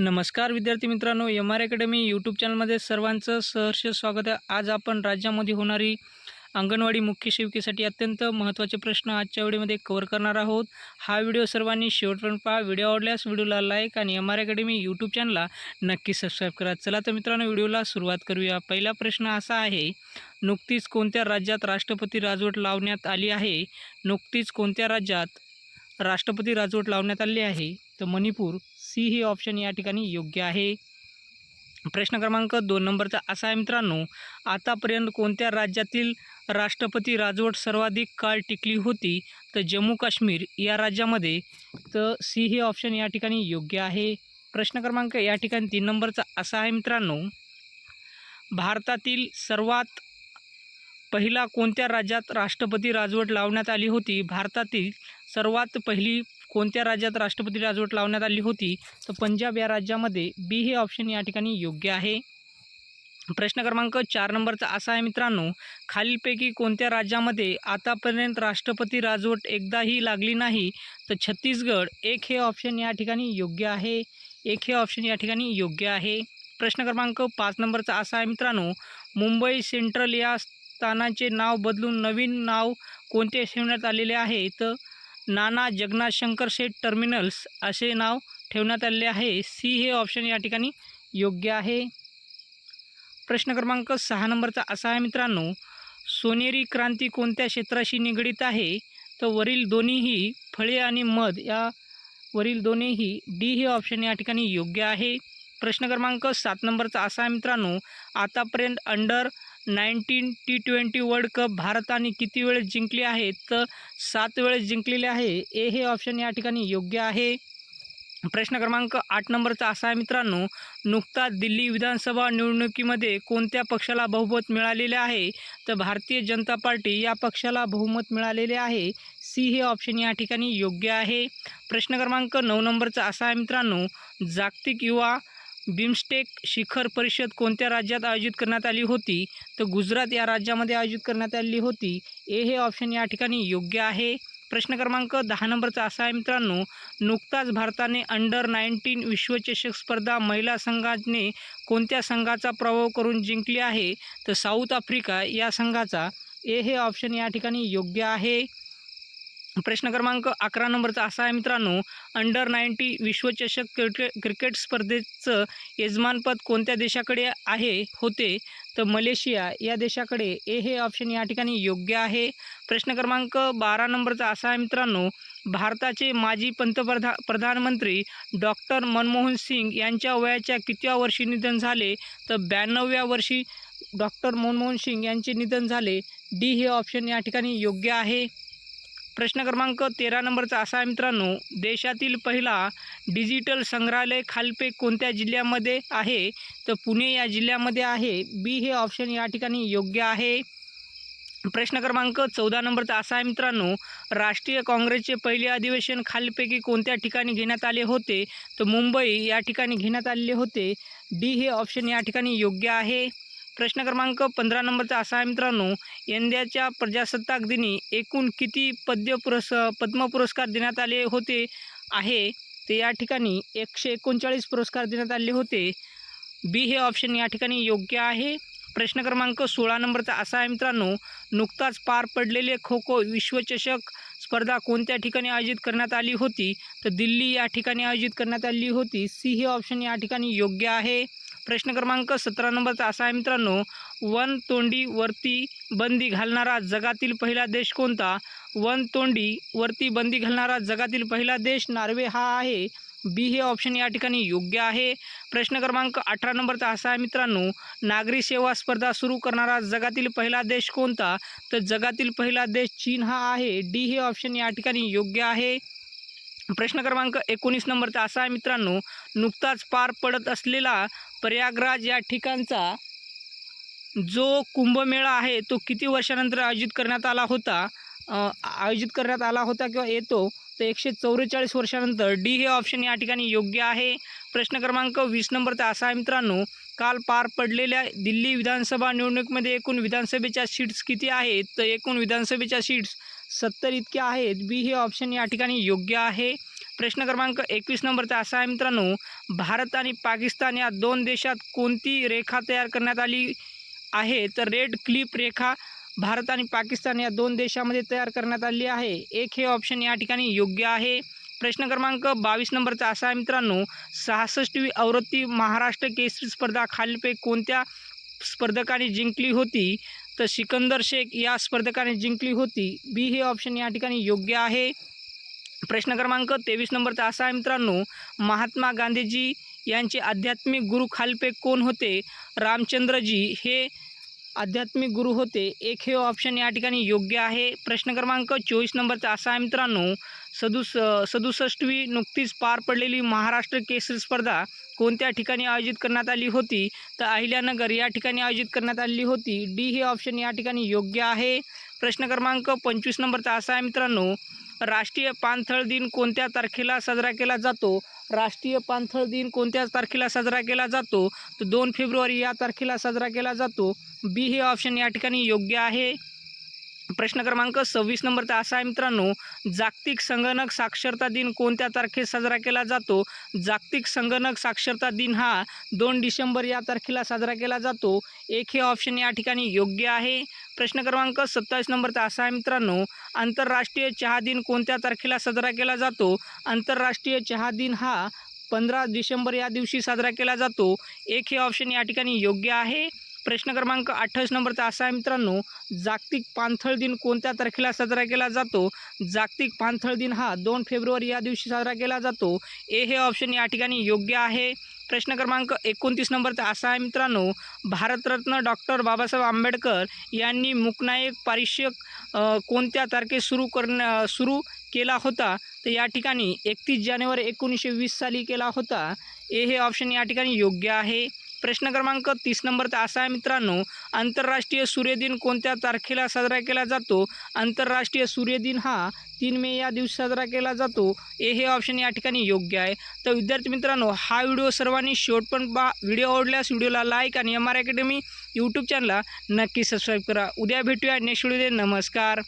नमस्कार विद्यार्थी मित्रांनो एम आर अकॅडमी यूट्यूब चॅनलमध्ये सर्वांचं सहर्ष स्वागत आहे. आज आपण राज्यामध्ये होणारी अंगणवाडी मुख्य सेविकेसाठी अत्यंत महत्त्वाचे प्रश्न आजच्या व्हिडिओमध्ये कव्हर करणार आहोत. हा व्हिडिओ सर्वांनी शेवटपर्यंत पहा. व्हिडिओ आवडल्यास व्हिडिओला लाईक आणि एम आर अकॅडमी यूट्यूब चॅनलला नक्की सबस्क्राईब करा. चला तर मित्रांनो व्हिडिओला सुरुवात करूया. पहिला प्रश्न असा आहे नुकतीच कोणत्या राज्यात राष्ट्रपती राजवट लावण्यात आली आहे? नुकतीच कोणत्या राज्यात राष्ट्रपती राजवट लावण्यात आली आहे? तर मणिपूर सी हे ऑप्शन या ठिकाणी योग्य आहे. प्रश्न क्रमांक दोन नंबरचा असा आहे मित्रांनो. आतापर्यंत कोणत्या राज्यातील राष्ट्रपती राजवट सर्वाधिक काळ टिकली होती? तर जम्मू काश्मीर या राज्यामध्ये तर सी हे ऑप्शन या ठिकाणी योग्य आहे. प्रश्न क्रमांक या ठिकाणी तीन नंबरचा असा आहे मित्रांनो. भारतातील सर्वात पहिला कोणत्या राज्यात राष्ट्रपती राजवट लावण्यात आली होती? भारतातील सर्वात पहिली कोणत्या राज्यात राष्ट्रपती राजवट लावण्यात आली होती तर पंजाब या राज्यामध्ये बी हे ऑप्शन या ठिकाणी योग्य आहे. प्रश्न क्रमांक चार नंबरचा असा आहे मित्रांनो खालीलपैकी कोणत्या राज्यामध्ये आतापर्यंत राष्ट्रपती राजवट एकदाही लागली नाही तर छत्तीसगड एक हे ऑप्शन या ठिकाणी योग्य आहे एक हे ऑप्शन या ठिकाणी योग्य आहे. प्रश्न क्रमांक पाच नंबरचा असा आहे मित्रांनो मुंबई सेंट्रल या स्थानाचे नाव बदलून नवीन नाव कोणते ठेवण्यात आलेले आहे तर नाना जगन्नाथ शंकर शेठ टर्मिनल्स असे नाव ठेवण्यात आलेले आहे. सी हे ऑप्शन या ठिकाणी योग्य आहे. प्रश्न क्रमांक सहा नंबरचा असा आहे मित्रांनो सोनेरी क्रांती कोणत्या क्षेत्राशी निगडीत आहे? तर वरील दोन्हीही फळे आणि मध या वरील दोन्हीही डी हे ऑप्शन या ठिकाणी योग्य आहे. प्रश्न क्रमांक सात नंबरचा असा आहे मित्रांनो आतापर्यंत under nineteen T twenty world cup भारताने किती वेळेस जिंकले आहेत तर सात वेळेस जिंकलेले आहे. ए हे ऑप्शन या ठिकाणी योग्य आहे. प्रश्न क्रमांक आठ नंबरचा असा आहे मित्रांनो. नुकताच दिल्ली विधानसभा निवडणुकीमध्ये कोणत्या पक्षाला बहुमत मिळालेले आहे? तर भारतीय जनता पार्टी या पक्षाला बहुमत मिळालेले आहे. सी हे ऑप्शन या ठिकाणी योग्य आहे. प्रश्न क्रमांक नऊ नंबरचा असा आहे मित्रांनो. जागतिक युवा बिमस्टेक शिखर परिषद कोणत्या राज्यात आयोजित करण्यात आली होती? तर गुजरात या राज्यामध्ये आयोजित करण्यात आली होती. ए हे ऑप्शन या ठिकाणी योग्य आहे. प्रश्न क्रमांक दहा नंबरचा असा आहे मित्रांनो. नुकताच भारताने अंडर नाईन्टीन विश्वचषक स्पर्धा महिला संघाने कोणत्या संघाचा प्रभाव करून जिंकली आहे? तर साऊथ आफ्रिका या संघाचा. ए हे ऑप्शन या ठिकाणी योग्य आहे. प्रश्न क्रमांक अकरा नंबरचा असा आहे मित्रांनो अंडर नाईन्टी विश्वचषक क्रिके क्रिकेट स्पर्धेचं यजमानपद कोणत्या देशाकडे आहे होते? तर मलेशिया या देशाकडे ए हे ऑप्शन या ठिकाणी योग्य आहे. प्रश्न क्रमांक बारा नंबरचा असा आहे मित्रांनो भारताचे माजी पंतप्रधा प्रधानमंत्री डॉक्टर मनमोहन सिंग यांच्या वयाच्या कितव्या वर्षी निधन झाले? तर ब्याण्णव्या वर्षी डॉक्टर मनमोहन सिंग यांचे निधन झाले. डी हे ऑप्शन या ठिकाणी योग्य आहे. प्रश्न क्रमांक तेरा नंबरचा असा आहे मित्रांनो देशातील पहिला डिजिटल संग्रहालय खालपे कोणत्या जिल्ह्यामध्ये आहे? तर पुणे या जिल्ह्यामध्ये आहे. बी हे ऑप्शन या ठिकाणी योग्य आहे. प्रश्न क्रमांक चौदा नंबरचा असा आहे मित्रांनो राष्ट्रीय काँग्रेसचे पहिले अधिवेशन खालीलपैकी कोणत्या ठिकाणी घेण्यात आले होते? तर मुंबई या ठिकाणी घेण्यात आलेले होते. डी हे ऑप्शन या ठिकाणी योग्य आहे. प्रश्न क्रमांक पंधरा नंबरचा असा आहे मित्रांनो यंदाच्या प्रजासत्ताक दिनी एकूण किती पद्य पुरस् पद्म पुरस्कार देण्यात आले होते आहे? ते या ठिकाणी एकशे एकोणचाळीस पुरस्कार देण्यात आले होते. बी हे ऑप्शन या ठिकाणी योग्य आहे. प्रश्न क्रमांक सोळा नंबरचा असा आहे मित्रांनो नुकताच पार पडलेले खो खो विश्वचषक स्पर्धा कोणत्या ठिकाणी आयोजित करण्यात आली होती? तर दिल्ली या ठिकाणी आयोजित करण्यात आली होती. सी हे ऑप्शन या ठिकाणी योग्य आहे. प्रश्न क्रमांक सतरा नंबरचा असा आहे मित्रांनो. वन तोंडी वरती बंदी घालणारा जगातील पहिला देश कोणता? वन तोंडी वरती बंदी घालणारा जगातील पहिला देश नॉर्वे हा आहे. बी हे ऑप्शन या ठिकाणी योग्य आहे. प्रश्न क्रमांक अठरा नंबरचा असा आहे मित्रांनो. नागरी सेवा स्पर्धा सुरू करणारा जगातील पहिला देश कोणता? तर जगातील पहिला देश चीन हा आहे. डी हे ऑप्शन या ठिकाणी योग्य आहे. प्रश्न क्रमांक एकोणीस नंबरचा असा आहे मित्रांनो नुकताच पार पडत असलेला प्रयागराज या ठिकाणचा जो कुंभमेळा आहे तो किती वर्षानंतर आयोजित करण्यात आला होता? आयोजित करण्यात आला होता किंवा येतो तर एकशे चौवेचाळीस वर्षानंतर डी हे ऑप्शन या ठिकाणी योग्य आहे. प्रश्न क्रमांक वीस नंबरचा असा आहे मित्रांनो काल पार पडलेल्या दिल्ली विधानसभा निवडणुकीमध्ये एकूण विधानसभेच्या सीट्स किती आहेत? तर एकूण विधानसभेच्या सीट्स सत्तर इतक्या आहेत. बी हे ऑप्शन या ठिकाणी योग्य आहे. प्रश्न क्रमांक एकवीस नंबरचा असा आहे मित्रांनो. भारत आणि पाकिस्तान या दोन देशात कोणती रेखा तयार करण्यात आली आहे? तर रेड क्लिप रेखा भारत आणि पाकिस्तान या दोन देशामध्ये तयार करण्यात आली आहे. एक हे ऑप्शन या ठिकाणी योग्य आहे. प्रश्न क्रमांक बावीस नंबरचा असा आहे मित्रांनो. सहासष्टवी आवृत्ती महाराष्ट्र केसरी स्पर्धा खालीलपैकी कोणत्या स्पर्धकाने जिंकली होती? तर सिकंदर शेख या स्पर्धकाने जिंकली होती. बी हे ऑप्शन या ठिकाणी योग्य आहे. प्रश्न क्रमांक तेवीस नंबरचा असा आहे मित्रांनो महात्मा गांधीजी यांचे आध्यात्मिक गुरु खालपे कोण होते? रामचंद्रजी हे आध्यात्मिक गुरु होते. एक हे ऑप्शन या ठिकाणी योग्य आहे. प्रश्न क्रमांक चोवीस नंबरचा असा आहे मित्रांनो सदुस सदुसष्टवी नुकतीच पार पडलेली महाराष्ट्र केसरी स्पर्धा कोणत्या ठिकाणी आयोजित करण्यात आली होती? तर अहिल्यानगर या ठिकाणी आयोजित करण्यात आली होती. डी हे ऑप्शन या ठिकाणी योग्य आहे. प्रश्न क्रमांक पंचवीस नंबरचा असा आहे मित्रांनो. राष्ट्रीय पाणथळ दिन कोणत्या तारखेला साजरा केला जातो? राष्ट्रीय पाणथळ दिन कोणत्या तारखेला साजरा केला जातो? तर दोन फेब्रुवारी या तारखेला साजरा केला जातो. बी हे ऑप्शन या ठिकाणी योग्य आहे. प्रश्न क्रमांक सव्वीस नंबरचा असा आहे मित्रांनो जागतिक संगणक साक्षरता दिन कोणत्या तारखेत साजरा केला जातो? जागतिक संगणक साक्षरता दिन हा दोन डिसेंबर या तारखेला साजरा केला जातो. एक हे ऑप्शन या ठिकाणी योग्य आहे. प्रश्न क्रमांक सत्तावीस नंबरचा असा आहे मित्रांनो आंतरराष्ट्रीय चहा दिन कोणत्या तारखेला साजरा केला जातो? आंतरराष्ट्रीय चहा दिन हा पंधरा डिसेंबर या दिवशी साजरा केला जातो. एक हे ऑप्शन या ठिकाणी योग्य आहे. प्रश्न क्रमांक अठ्ठावीस नंबरचा असा आहे मित्रांनो जागतिक पाणथळ दिन कोणत्या तारखेला साजरा केला जातो? जागतिक पाणथळ दिन हा दोन फेब्रुवारी या दिवशी साजरा केला जातो. ए हे ऑप्शन या ठिकाणी योग्य आहे. प्रश्न क्रमांक एकोणतीस नंबरचा असा आहे मित्रांनो भारतरत्न डॉक्टर बाबासाहेब आंबेडकर यांनी मुकनायक पारितोषिक कोणत्या तारखेत सुरू करण्या सुरू केला होता? तर या ठिकाणी एकतीस जानेवारी एकोणीसशे वीस साली केला होता. ए हे ऑप्शन या ठिकाणी योग्य आहे. प्रश्न क्रमांक तीस नंबरचा असा आहे मित्रांनो आंतरराष्ट्रीय सूर्यदिन कोणत्या तारखेला साजरा केला जातो? आंतरराष्ट्रीय सूर्यदिन हा तीन मे या दिवशी साजरा केला जातो. ए हे ऑप्शन या ठिकाणी योग्य आहे. तर विद्यार्थी मित्रांनो हा व्हिडिओ सर्वांनी शेवट पण पहा. व्हिडिओ आवडल्यास व्हिडिओला लाईक आणि एम आर अकॅडमी यूट्यूब चॅनलला नक्की सबस्क्राईब करा. उद्या भेटूया नेक्स्ट व्हिडिओ नमस्कार.